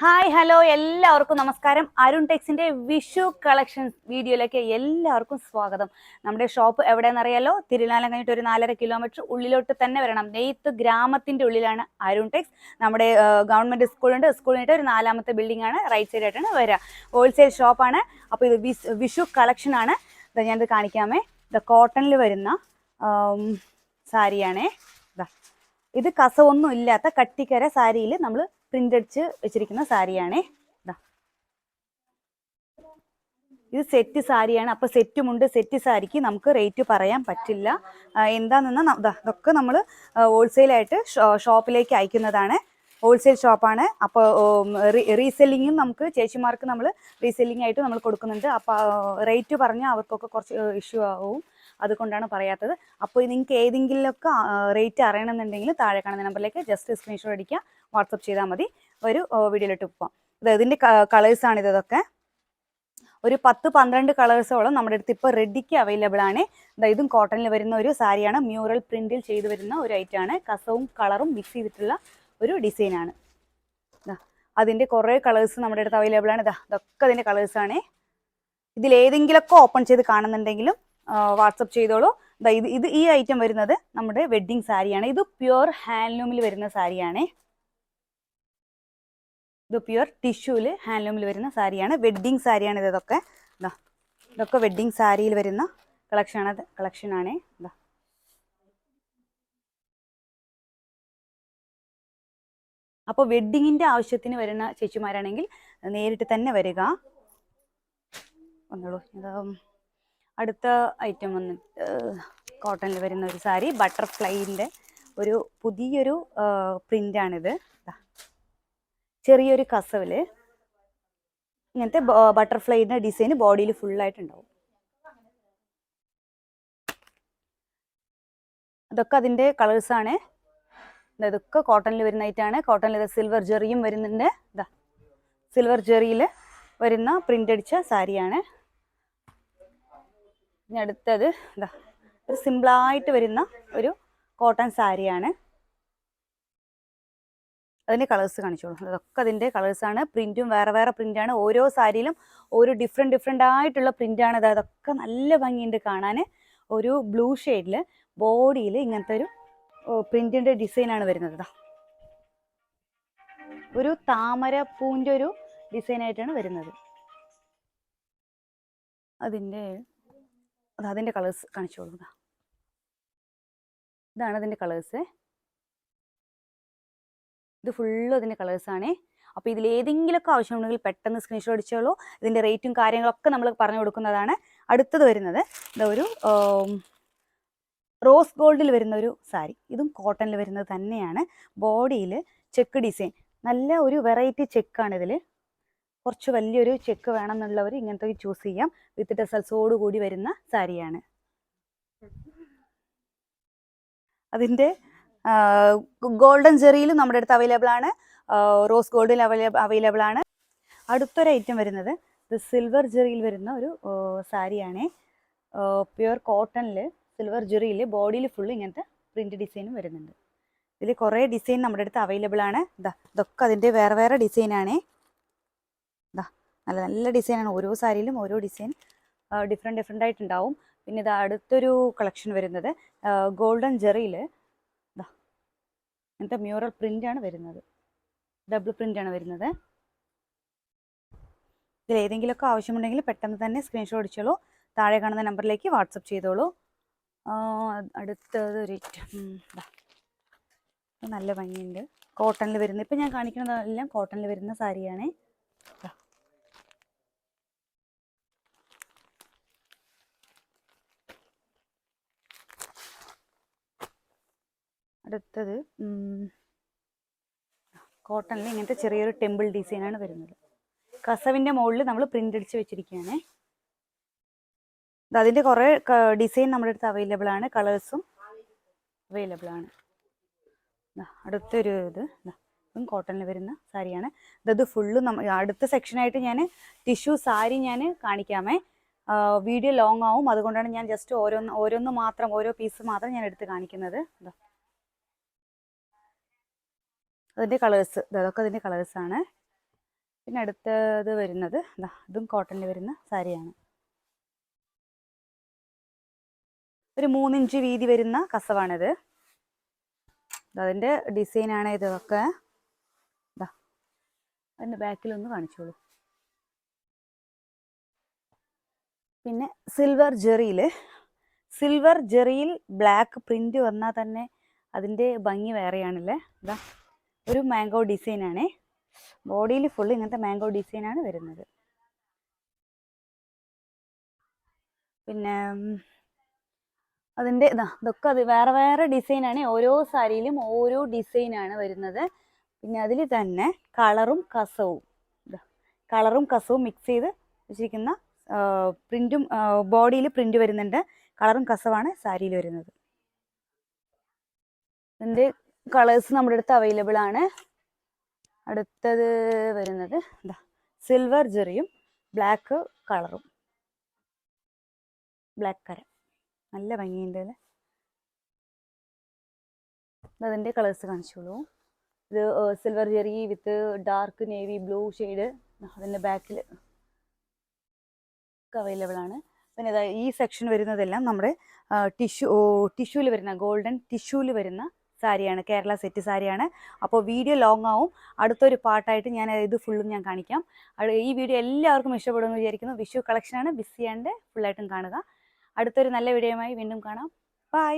Hi hello എല്ലാവർക്കും നമസ്കാരം. Arun ടെക്സിന്റെ Vishu collections വീഡിയോയിലേക്ക് എല്ലാവർക്കും സ്വാഗതം. നമ്മുടെ ഷോപ്പ് എവിടെയെന്നറിയാലോ തിരുനാലം കഴിഞ്ഞിട്ട് ഒരു നാലര കിലോമീറ്റർ ഉള്ളിലോട്ട് തന്നെ വരണം. നെയ്ത്ത് ഗ്രാമത്തിന്റെ ഉള്ളിലാണ് അരുൺ ടെക്സ്. നമ്മുടെ ഗവൺമെന്റ് സ്കൂളുണ്ട് സ്കൂളിനിട്ട് ഒരു നാലാമത്തെ ബിൽഡിംഗ് ആണ്. റൈറ്റ് സൈഡ് ആയിട്ടാണ് വരിക ഹോൾസെയിൽ ഷോപ്പാണ് അപ്പോൾ ഇത് വിഷു കളക്ഷൻ ആണ്. ഇതാ ഞാനിത് കാണിക്കാമേ. ഇത് കോട്ടണിൽ വരുന്ന സാരിയാണേ. ഇതാ ഇത് കസവൊന്നും ഇല്ലാത്ത കട്ടിക്കര സാരിയിൽ നമ്മൾ പ്രിന്റ് അടിച്ച് വെച്ചിരിക്കുന്ന സാരിയാണേ. ഇതാ സെറ്റ് സാരിയാണ്. അപ്പൊ സെറ്റുമുണ്ട് സെറ്റ് സാരിക്ക് നമുക്ക് റേറ്റ് പറയാൻ പറ്റില്ല. എന്താണെന്ന് ഇതൊക്കെ നമ്മൾ ഹോൾസെയിലായിട്ട് ഷോപ്പിലേക്ക് അയക്കുന്നതാണ്. ഹോൾസെയിൽ ഷോപ്പാണ് അപ്പോൾ റീസെല്ലിങ്ങും നമുക്ക് ചേച്ചിമാർക്ക് നമ്മൾ റീസെല്ലിംഗ് ആയിട്ട് നമ്മൾ കൊടുക്കുന്നുണ്ട്. അപ്പോൾ റേറ്റ് പറഞ്ഞാൽ അവർക്കൊക്കെ കുറച്ച് ഇഷ്യൂ ആവും. അതുകൊണ്ടാണ് പറയാത്തത്. അപ്പോൾ നിങ്ങൾക്ക് ഏതെങ്കിലുമൊക്കെ റേറ്റ് അറിയണമെന്നുണ്ടെങ്കിൽ താഴെ കാണുന്ന നമ്പറിലേക്ക് ജസ്റ്റ് സ്ക്രീൻഷോട്ട് അടിക്കുക. വാട്സപ്പ് ചെയ്താൽ മതി. ഒരു വീഡിയോയിലോട്ട് പോകാം ഇത് ഇതിന്റെ കളേഴ്സാണ് ഇതൊക്കെ. ഒരു പത്ത് പന്ത്രണ്ട് കളേഴ്സോളം നമ്മുടെ അടുത്ത് ഇപ്പോൾ റെഡിക്ക് അവൈലബിൾ ആണ്. ഇതും കോട്ടണിൽ വരുന്ന ഒരു സാരിയാണ്. മ്യൂറൽ പ്രിന്റിൽ ചെയ്തു വരുന്ന ഒരു ഐറ്റമാണ് കസവും കളറും മിക്സ് ചെയ്തിട്ടുള്ള ഒരു ഡിസൈനാണ് അതിന്റെ കുറേ കളേഴ്സ് നമ്മുടെ അടുത്ത് അവൈലബിൾ ആണ്. ഇതാ ഇതൊക്കെ അതിന്റെ കളേഴ്സാണ് ഇതിൽ ഏതെങ്കിലുമൊക്കെ ഓപ്പൺ ചെയ്ത് കാണുന്നുണ്ടെങ്കിലും വാട്സപ്പ് ചെയ്തോളൂ. ഇത് ഇത് ഈ ഐറ്റം വരുന്നത് നമ്മുടെ വെഡ്ഡിങ് സാരിയാണ് ഇത് പ്യുവർ ഹാൻഡ്ലൂമിൽ വരുന്ന സാരിയാണ് ഇത് പ്യുവർ ടിഷ്യൂൽ ഹാൻഡ്ലൂമിൽ വരുന്ന സാരിയാണ് വെഡ്ഡിങ് സാരിയാണ് ഇത് ഇതൊക്കെ. ഇതാ ഇതൊക്കെ വെഡ്ഡിങ് സാരിയിൽ വരുന്ന കളക്ഷനാണ് കളക്ഷനാണ് ഇതാ അപ്പോൾ വെഡ്ഡിങ്ങിന്റെ ആവശ്യത്തിന് വരുന്ന ചേച്ചിമാരാണെങ്കിൽ നേരിട്ട് തന്നെ വരിക. വന്നോളൂ. അടുത്ത ഐറ്റം വന്നിട്ട് കോട്ടണിൽ വരുന്ന ഒരു സാരി ബട്ടർഫ്ലൈന്റെ ഒരു പുതിയൊരു പ്രിന്റാണിത് ചെറിയൊരു കസവിൽ ഇങ്ങനത്തെ ബട്ടർഫ്ലൈന്റെ ഡിസൈൻ ബോഡിയിൽ ഫുള്ളായിട്ടുണ്ടാവും അതൊക്കെ അതിന്റെ കളേഴ്സാണ് ഇതൊക്കെ കോട്ടണിൽ വരുന്ന ഐറ്റാണ് കോട്ടണിൽ സിൽവർ ജെറിയും വരുന്നുണ്ട്. ഇതാ സിൽവർ ജെറിയിൽ വരുന്ന പ്രിന്റ് അടിച്ച സാരിയാണ്. ഇനി അടുത്തത് ഇതാ ഒരു സിമ്പിളായിട്ട് വരുന്ന ഒരു കോട്ടൺ സാരിയാണ്. അതിന്റെ കളേഴ്സ് കാണിച്ചോളൂ. അതൊക്കെ അതിന്റെ കളേഴ്സാണ് പ്രിന്റും വേറെ വേറെ പ്രിന്റാണ് ഓരോ സാരിയിലും ഓരോ ഡിഫറെന്റ് ഡിഫറെന്റ് ആയിട്ടുള്ള പ്രിന്റാണ് അത് അതൊക്കെ നല്ല ഭംഗിയുണ്ട് കാണാൻ ഒരു ബ്ലൂ ഷെയ്ഡിൽ ബോഡിയിൽ ഇങ്ങനത്തെ ഒരു പ്രിന്റിന്റെ ഡിസൈനാണ് വരുന്നത്. ഒരു താമര പൂവിന്റെ ഒരു ഡിസൈനായിട്ടാണ് വരുന്നത്. അതിന്റെ അത് അതിന്റെ കളേഴ്സ് കാണിച്ചോളൂ. ഇതാണ് അതിന്റെ കളേഴ്സ് ഇത് ഫുള്ള് അതിന്റെ കളേഴ്സ് ആണ്. അപ്പോൾ ഇതിൽ ഏതെങ്കിലുമൊക്കെ ആവശ്യമുണ്ടെങ്കിൽ പെട്ടെന്ന് സ്ക്രീൻഷോട്ട് അടിച്ചോളൂ. ഇതിന്റെ റേറ്റും കാര്യങ്ങളൊക്കെ നമ്മൾ പറഞ്ഞു കൊടുക്കുന്നതാണ്. അടുത്തത് വരുന്നത് ഇതൊരു റോസ് ഗോൾഡിൽ വരുന്ന ഒരു സാരി. ഇതും കോട്ടണിൽ വരുന്നത് തന്നെയാണ്. ബോഡിയിൽ ചെക്ക് ഡിസൈൻ. നല്ല ഒരു വെറൈറ്റി ചെക്കാണ് ഇതിൽ കുറച്ച് വലിയൊരു ചെക്ക് വേണമെന്നുള്ളവർ ഇങ്ങനത്തെ ചൂസ് ചെയ്യാം. വിത്ത് ടെസൽസോട് കൂടി വരുന്ന സാരിയാണ്. അതിന്റെ ഗോൾഡൻ ജെറിയിലും നമ്മുടെ അടുത്ത് അവൈലബിൾ ആണ്. റോസ് ഗോൾഡിൽ അവൈലബിൾ ആണ്. അടുത്തൊരു ഐറ്റം വരുന്നത് സിൽവർ ജെറിയിൽ വരുന്ന ഒരു സാരിയാണ്. പ്യുവർ കോട്ടണിൽ സിൽവർ ജുറിയിൽ ബോഡിയിൽ ഫുൾ ഇങ്ങനത്തെ പ്രിന്റ് ഡിസൈനും വരുന്നുണ്ട്. ഇതിൽ കുറേ ഡിസൈൻ നമ്മുടെ അടുത്ത് അവൈലബിൾ ആണ്. ഇതാ ഇതൊക്കെ അതിന്റെ വേറെ വേറെ ഡിസൈനാണേ ഇതാ നല്ല നല്ല ഡിസൈനാണ് ഓരോ സാരിയിലും ഓരോ ഡിസൈൻ ഡിഫറെന്റ് ഡിഫറെന്റ് ആയിട്ടുണ്ടാവും. പിന്നെ ഇത് അടുത്തൊരു കളക്ഷൻ വരുന്നത് ഗോൾഡൻ ജെറിയിൽ ഇതാ ഇങ്ങനത്തെ മ്യൂറൽ പ്രിന്റാണ് വരുന്നത്. ഡബിൾ പ്രിന്റാണ് വരുന്നത്. ഇതിൽ ഏതെങ്കിലുമൊക്കെ ആവശ്യമുണ്ടെങ്കിൽ പെട്ടെന്ന് തന്നെ സ്ക്രീൻഷോട്ട് അടിച്ചോളൂ. താഴെ കാണുന്ന നമ്പറിലേക്ക് വാട്സപ്പ് ചെയ്തോളൂ. അടുത്തത് ഒരു. നല്ല ഭംഗിയുണ്ട്. കോട്ടണിൽ വരുന്ന ഇപ്പം ഞാൻ കാണിക്കുന്നതെല്ലാം കോട്ടണിൽ വരുന്ന സാരിയാണ്. അടുത്തത് കോട്ടണിൽ ഇങ്ങനത്തെ ചെറിയൊരു ടെമ്പിൾ ഡിസൈനാണ് വരുന്നത്. കസവിന്റെ മുകളിൽ നമ്മൾ പ്രിന്റ് അടിച്ച് വെച്ചിരിക്കുകയാണ്. അതിന്റെ കുറേ ഡിസൈൻ നമ്മുടെ അടുത്ത് അവൈലബിൾ ആണ്. കളേഴ്സും അവൈലബിൾ ആണ്. അടുത്തൊരു ഇത്. ഇതും കോട്ടണിൽ വരുന്ന സാരിയാണ്. ഇതത് ഫുള്ള് നമ്മ അടുത്ത സെക്ഷനായിട്ട് ഞാൻ ടിഷ്യൂ സാരി ഞാൻ കാണിക്കാമേ. വീഡിയോ ലോങ് ആവും. അതുകൊണ്ടാണ് ഞാൻ ജസ്റ്റ് ഓരോന്ന് ഓരോന്ന് മാത്രം ഓരോ പീസ് മാത്രം ഞാൻ എടുത്ത് കാണിക്കുന്നത്. അതിന്റെ കളേഴ്സ് ഇതൊക്കെ അതിന്റെ കളേഴ്സാണ് പിന്നെ അടുത്തത് വരുന്നത് ഇതും കോട്ടണിൽ വരുന്ന സാരിയാണ്. ഒരു മൂന്നിഞ്ച് വീതി വരുന്ന കസവാണിത്. അതിന്റെ ഡിസൈനാണ് ഇതൊക്കെ. ഇതാ അതിന്റെ ബാക്കിലൊന്ന് കാണിച്ചോളൂ. പിന്നെ സിൽവർ ജെറിയിൽ സിൽവർ ജെറിയിൽ ബ്ലാക്ക് പ്രിന്റ് വന്നാൽ തന്നെ അതിന്റെ ഭംഗി വേറെയാണല്ലേ? ഇതാ ഒരു മാംഗോ ഡിസൈനാണേ ബോഡിയിൽ ഫുൾ ഇങ്ങനത്തെ മാംഗോ ഡിസൈനാണ് വരുന്നത്. പിന്നെ അതിന്റെ ഇതാ ഇതൊക്കെ അത് വേറെ വേറെ ഡിസൈനാണ് ഓരോ സാരിയിലും ഓരോ ഡിസൈനാണ് വരുന്നത്. പിന്നെ അതിൽ തന്നെ കളറും കസവും. കളറും കസവും മിക്സ് ചെയ്ത് വെച്ചിരിക്കുന്ന പ്രിന്റും ബോഡിയിൽ പ്രിന്റ് വരുന്നുണ്ട്. കളറും കസവാണ് സാരിയിൽ വരുന്നത്. ഇതിന്റെ കളേഴ്സ് നമ്മുടെ അടുത്ത് അവൈലബിൾ ആണ്. അടുത്തത് വരുന്നത് എന്താ സിൽവർ ജെറിയും ബ്ലാക്ക് കളറും ബ്ലാക്ക് കര. നല്ല ഭംഗിയുണ്ട് അല്ലേ? അതിന്റെ കളേഴ്സ് കാണിച്ചോളൂ. ഇത് silver zari with dark navy blue shade അതിന്റെ ബാക്കിൽ അവൈലബിൾ ആണ്. പിന്നെ ഇതാ ഈ സെക്ഷൻ വരുന്നതെല്ലാം നമ്മുടെ ടിഷ്യൂ ടിഷ്യൂവിൽ വരുന്ന ഗോൾഡൻ ടിഷ്യൂവിൽ വരുന്ന സാരിയാണ് കേരള സെറ്റ് സാരിയാണ്. അപ്പോൾ വീഡിയോ ലോങ് ആവും. അടുത്തൊരു പാട്ടായിട്ട് ഞാൻ ഇത് ഫുള്ളും ഞാൻ കാണിക്കാം. ഈ വീഡിയോ എല്ലാവർക്കും ഇഷ്ടപ്പെടുമെന്ന് വിചാരിക്കുന്നു. വിഷു കളക്ഷനാണ് ബിസി ചെയ്യാണ്ട് ഫുള്ളായിട്ടും കാണുക. അടുത്തൊരു നല്ല വീഡിയോയുമായി വീണ്ടും കാണാം. ബൈ